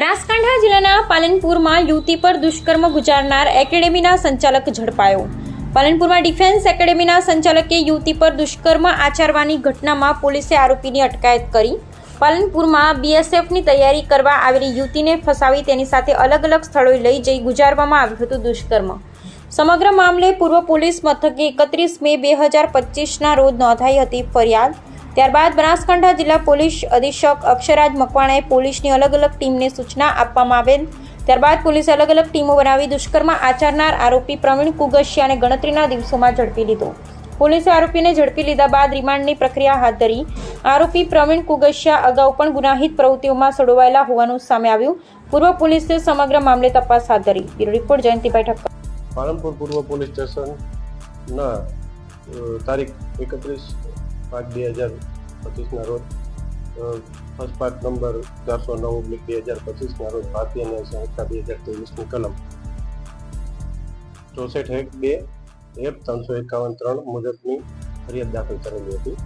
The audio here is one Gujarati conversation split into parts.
બનાસકાંઠા જિલ્લાના પાલનપુરમાં યુવતી પર દુષ્કર્મ ગુજારનાર એકેડેમીના સંચાલક ઝડપાયો. પાલનપુરમાં ડિફેન્સ એકેડેમીના સંચાલકે યુવતી પર દુષ્કર્મ આચરવાની ઘટનામાં પોલીસે આરોપીની અટકાયત કરી. પાલનપુરમાં બીએસએફની તૈયારી કરવા આવેલી યુવતીને ફસાવી તેની સાથે અલગ અલગ સ્થળોએ લઈ જઈ ગુજારવામાં આવ્યું હતું દુષ્કર્મ. સમગ્ર મામલે પૂર્વ પોલીસ મથકે એકત્રીસ મે બે હજાર પચીસના રોજ નોંધાઈ હતી ફરિયાદ. ત્યારબાદ બનાસકાંઠા જિલ્લા પોલીસ અધિક્ષક અક્ષરાજ મકવાણાએ પોલીસની અલગ અલગ ટીમને સૂચના આપવામાં આવેલ. ત્યારબાદ પોલીસે અલગ અલગ ટીમો બનાવી દુષ્કર્મ આચરનાર આરોપી પ્રવીણ કુગશિયાને ગણતરીના દિવસોમાં ઝડપી લીધો. પોલીસે આરોપીને ઝડપી લીધા બાદ રિમાન્ડની પ્રક્રિયા હાથ ધરી. આરોપી પ્રવીણ કુગશિયા અગાઉ પણ ગુનાહિત પ્રવૃત્તિઓમાં સંડોવાયેલા હોવાનું સામે આવ્યું. પૂર્વ પોલીસે સમગ્ર મામલે તપાસ હાથ ધરી. Bureau report Jayantibhai Thakkar. Palanpur પૂર્વ પોલીસ સ્ટેશનના અ, તારીખ એકત્રીસ પાંચ, બે હજાર પચીસના રોજ ફર્સ્ટ પાર્ટ નંબર ચારસો નવ ઓબ્લિક બે હજાર પચીસના રોજ ભારતીય ન્યાય સંહિતા બે હજાર ત્રેવીસની કલમ. ચોસઠ એક બે એક ત્રણસો એકાવન ત્રણ મુજબની ફરિયાદ દાખલ કરેલી હતી.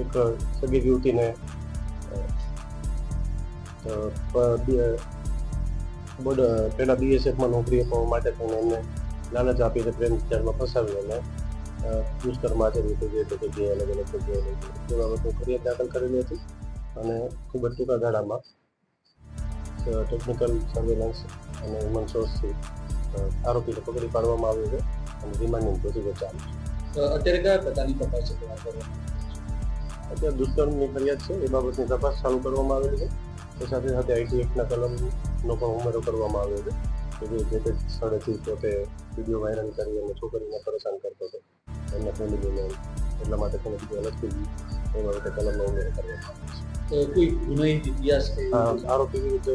એક સગીર યુવતીને પહેલા બીએસએફમાં નોકરી અપાવવા માટે થઈને એમને લાલચ આપીને પ્રેમ વિચારમાં ફસાવી અને દુષ્કર્મ આચર્યું હતું જે તે જગ્યાએ અલગ અલગ જગ્યાએ. તે બાબતે ફરિયાદ દાખલ કરેલી હતી? અને ખૂબ જ ટૂંકા ગાળામાં ટેકનિકલ સર્વેલન્સ અને હ્યુમન સોર્સથી આરોપીને પકડી પાડવામાં આવ્યો છે અને રિમાન્ડિંગ પ્રોસિજર ચાલુ છે. અત્યારે કયા પ્રકારની તપાસ છે અત્યારે દુષ્કર્મની ફરિયાદ છે એ બાબતની તપાસ ચાલુ કરવામાં આવેલી છે. તો સાથે સાથે આઈટી એક્ટના કલમનો પણ ઉમેરો કરવામાં આવ્યો છે. કે જે જે તે સ્થળેથી પોતે વીડિયો વાયરલ કરી અને છોકરીને પરેશાન કરતો હતો. એમના ફેમિલીને એટલા માટે તેને બીજું અલગથી એ બાબતે કલમનો ઉમેરો કરવામાં આવ્યો અ, કોઈ ગુનાહિત ઇતિહાસ કે છે આ આરોપી વિરુદ્ધ